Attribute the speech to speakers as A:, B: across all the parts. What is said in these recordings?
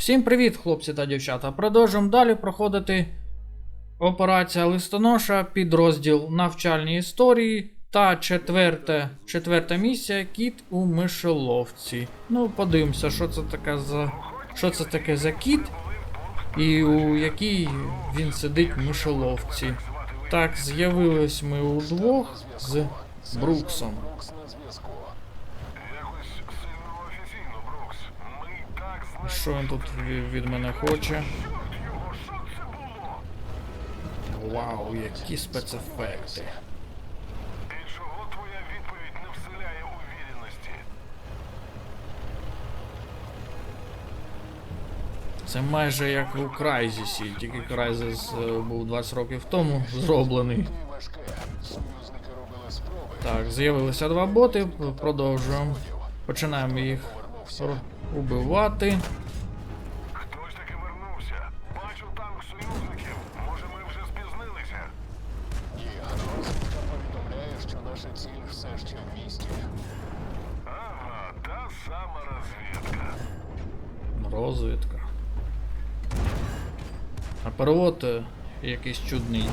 A: Всім привіт, хлопці та дівчата. Продовжуємо далі проходити операція листоноша, підрозділ навчальні історії та четверте, четверта місія Кіт у мишеловці. Ну, подивимося, що це таке за. Що це таке за кіт і у якій він сидить в мишеловці. Так, з'явились ми удвох з Бруксом.
B: Брукс на зв'язку.
C: Якось сильно офіційно, Брукс. Ми так знаємо.
A: Що він тут від мене хоче? Вау, які спецефекти.
C: І чого твоя відповідь не вселяє увіреності?
A: Це майже як у Крайзісі, тільки Крайзіс е, був 20 років тому зроблений. Так, з'явилися два боти, продовжуємо. Починаємо їх убивати.
C: Хтось таки вернувся. Бачу танк союзників. Може, ми вже спізнилися?
B: Ні, розвідка повідомляє, що наша ціль все ще в місті.
C: Ага, та сама розвідка.
A: Розвідка. А перевод е, якийсь чудний.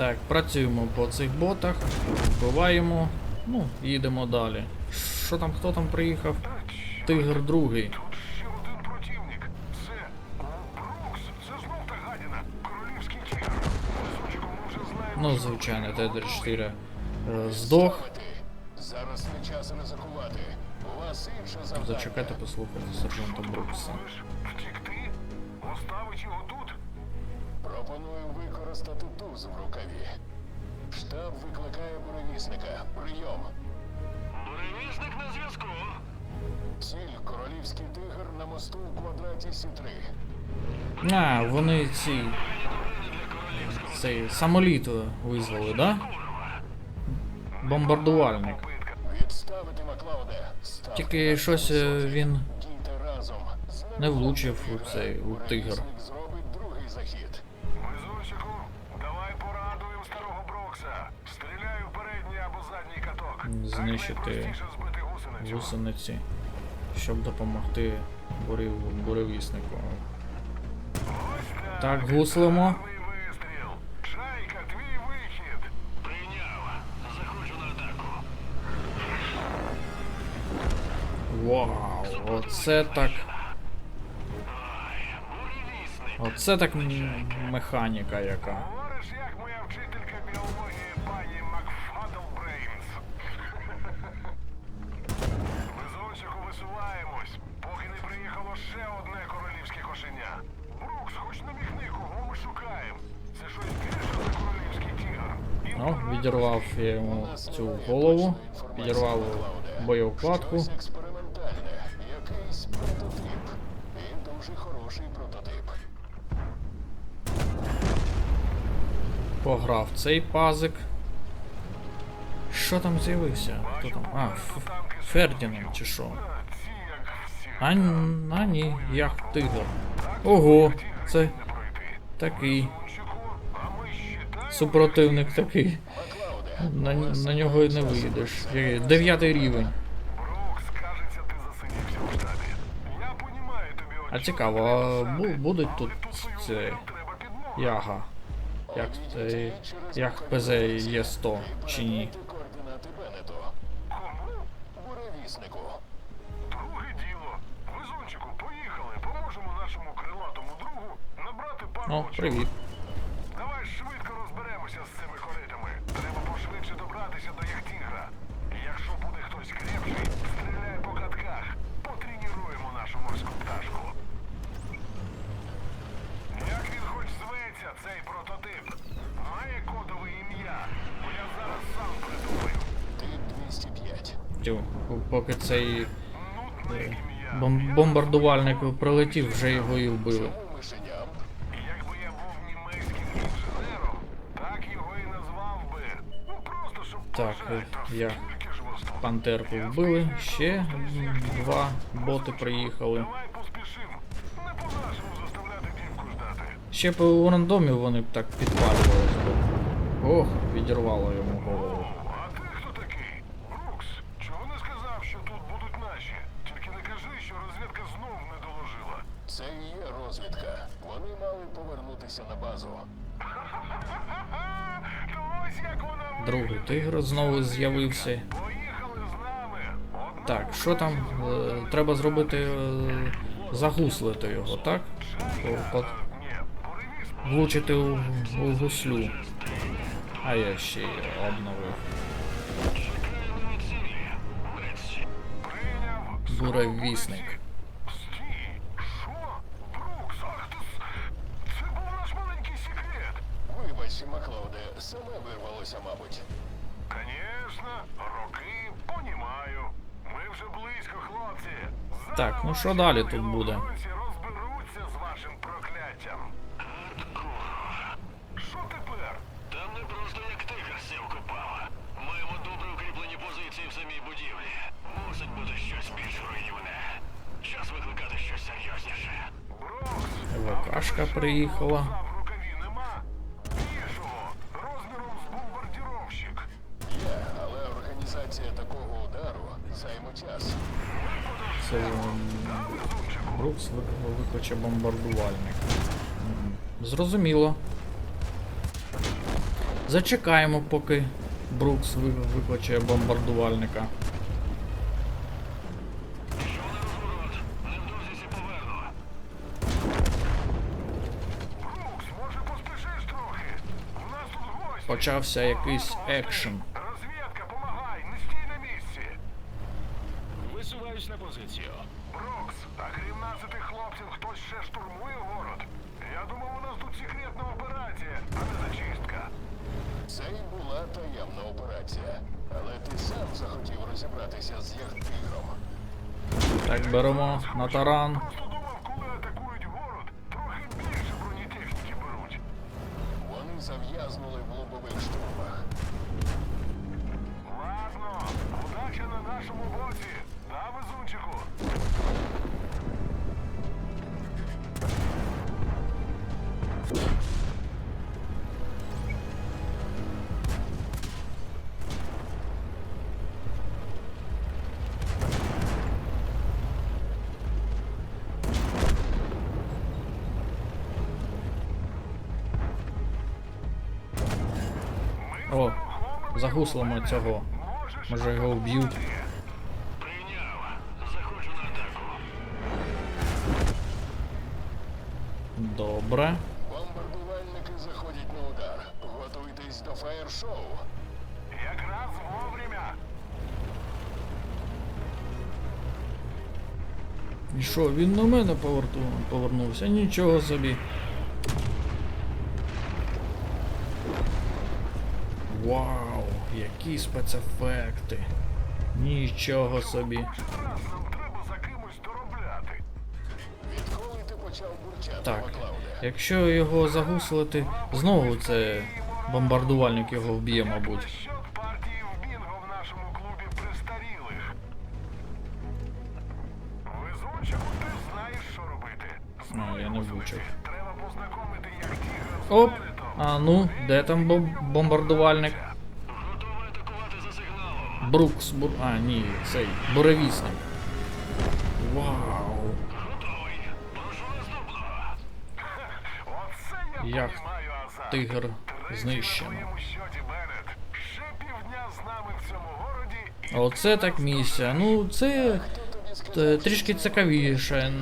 A: Так, працюємо по цих ботах, вбиваємо, ну, їдемо далі. Що там, хто там приїхав? Тигр другий. Ну, звичайно,
C: робити.
A: Т-34 е, здох.
B: Зараз не час ризикувати. У вас інше завдання.
A: Зачекайте послухати сержанта Брукса.
B: Викликає буревісника. Прийом.
C: Буревісник на зв'язку.
B: Ціль королівський тигр на мосту у квадраті Сі-3.
A: А, вони ці. Цей самоліт визвали, да? Бомбардувальник.
B: Відставити Маклауде.
A: Тільки щось е, він не влучив у цей у тигр.
B: Зробить другий захід.
A: Знищити. Гусениці, щоб допомогти бурів, буревіснику. Так, гуслимо. Вау, оце так. Оце так механіка яка.
C: Тігр.
A: Ну, відірвав я йому цю голову, підірвав боєвкладку.
B: Якийсь прототип.
A: Пограв цей пазик. Що там з'явився? Хто там? А, Фердінанд чи що?
C: А.
A: А, ні, я тигр. Ого, це такий супротивник такий. На, на нього й не вийдеш. Дев'ятий рівень. А цікаво, а бу- будуть тут це яга. Як, це, як ПЗ є 100 чи ні?
B: Дайте координати
A: Тю, Поки цей
C: Нудне
A: бом- бомбардувальник прилетів, вже його і вбили.
C: Якби я був німецьким інженером, так його і назвав би. Ну просто щоб
A: Так,
C: пожать,
A: е,
C: та
A: я? Пантерку вбили, ще два боти приїхали. Ще у рандомі вони б так підпалювалися. Ох, відірвало йому голову.
C: А ти хто такий? Брукс, чого не сказав, що тут будуть наші? Тільки не кажи, що розвідка знов не доложила.
B: Це і є розвідка. Вони мали повернутися на базу.
A: Другий тигр знову з'явився. Так, що там? Е, треба зробити. Е, загуслити його, так? Влучити у, у гуслю. А я ще й обновив.
C: прийняв.
A: Буревісник.
C: Стій, що? Брукс, ах ти с... Це був наш маленький секрет.
B: Вибач, Маклауде, саме вирвалося, мабуть.
C: Конечно, роки понімаю. Ми вже близько, хлопці. Зараз
A: Так, ну що далі тут буде?
C: розберуться з вашим прокляттям. Що тепер?
D: Там не просто як тигр сів копала. Маємо добре укріплені позиції в самій будівлі. Мусить бути щось більш руйнівне. Час викликати щось серйозніше.
C: Брокс,
A: ВКшка приїхала.
C: в рукаві нема?
A: Викличе бомбардувальник. Зрозуміло. Зачекаємо, поки Брукс викличе бомбардувальника. Почався якийсь екшен.
C: Розвідка, помагай, не стій на місці.
D: Висуваюсь на позицію.
C: Брокс, а крім нас і тих хлопців, хтось ще штурмує город. Я думав, у нас тут секретна операція, а не зачистка.
B: Це і була таємна операція. Але ти сам захотів розібратися з яхтигром.
A: Так, беремо на таран. О, загуслимо цього. Може його вб'ють. Добре.
B: Бомбардувальники заходять на удар. Готуйтесь до фаєр-шоу.
C: Якраз вовремя.
A: І що, він на мене повернувся? Нічого собі. Вау, які спецефекти. Нічого собі.
C: Треба за кимось доробляти.
B: Відколи ти почав бурчати,
A: Так, якщо його загуслити, знову це бомбардувальник його вб'є, мабуть.
C: Партії ти знаєш, що робити.
A: Оп! А ну, де там бом- бомбардувальник?
D: Готовий атакувати за сигналом.
A: Брукс, бур... А, ні, цей, буревісник. Вау.
D: Готовий.
A: Як тигр знищено. Оце так місія. Ну, це е, трішки цікавіше,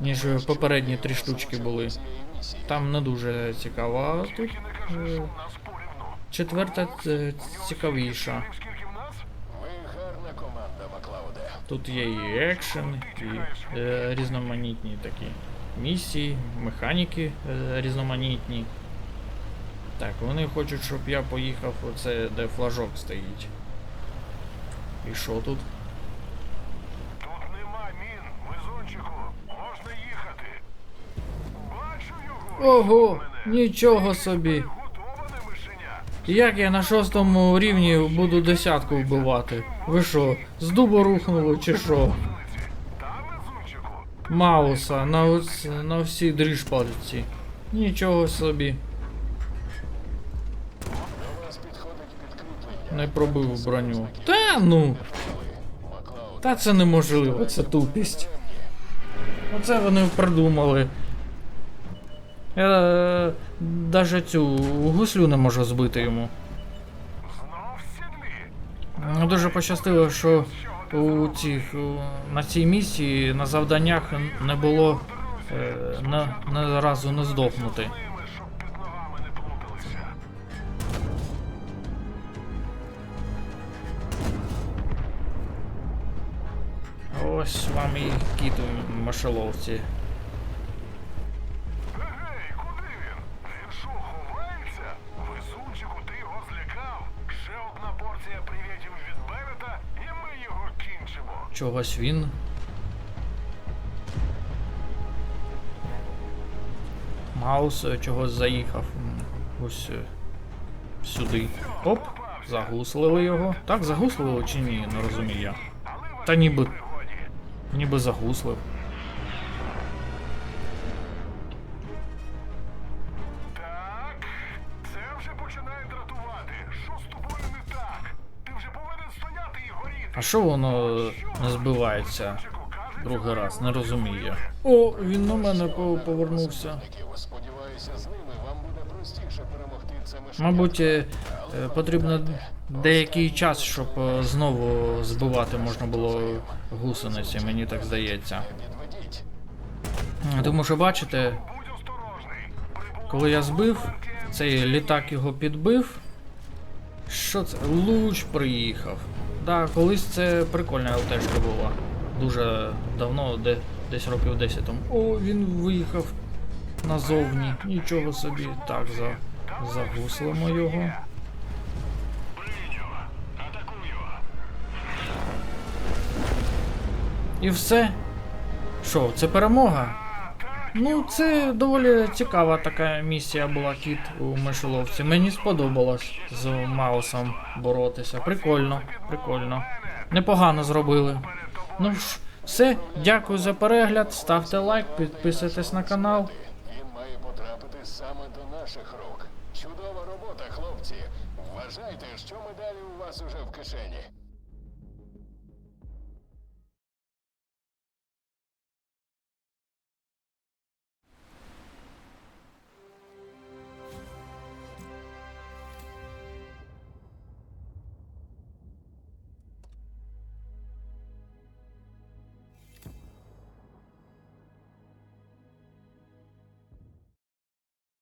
A: ніж попередні три штучки були. Там не дуже цікаво, а тут е, четверта е, цікавіша. Тут є і екшен, і е, різноманітні такі місії, механіки е, різноманітні. Так, вони хочуть, щоб я поїхав оце, де флажок стоїть. І що? Тут Ого, нічого собі. Як я на шостому рівні буду десятку вбивати? Ви що, з дубу рухнули чи що? Мауса на, на всі дріжпальці. Нічого собі. Не пробив броню. Та ну. Та це неможливо, це тупість. Оце вони придумали. Я е, даже цю гуслю не можу збити йому. Дуже пощастило, що у цих на цій місії на завданнях не було е, на, на разу не здохнути.
C: Не.
A: Ось вам і кіт у мишеловці. Чогось він. Маус е, чогось заїхав. Ось е, сюди. Оп, загуслили його. Так, загуслили чи ні, не розумію я. Та ніби, ніби загуслив. А що воно не збивається другий раз? Не розумію. О, він на мене повернувся. Мабуть, е, е, потрібно деякий час, щоб е, знову збивати можна було гусениці, мені так здається. Тому що бачите, коли я збив, цей літак його підбив. Що це? Луч приїхав. Да, колись це прикольна ЛТшка була. Дуже давно, де, десь років 10 тому. О, він виїхав назовні. Нічого собі. Так, за, загуслимо його. І все. Що, це перемога? Ну, це доволі цікава така місія була кіт у мишоловці. Мені сподобалось з Маусом боротися. Прикольно, прикольно. Непогано зробили. Ну ж, все, дякую за перегляд. Ставте лайк, підписуйтесь на канал.
B: Він має потрапити саме до наших рук. Чудова робота, хлопці. Вважайте, що медалі у вас уже в кишені.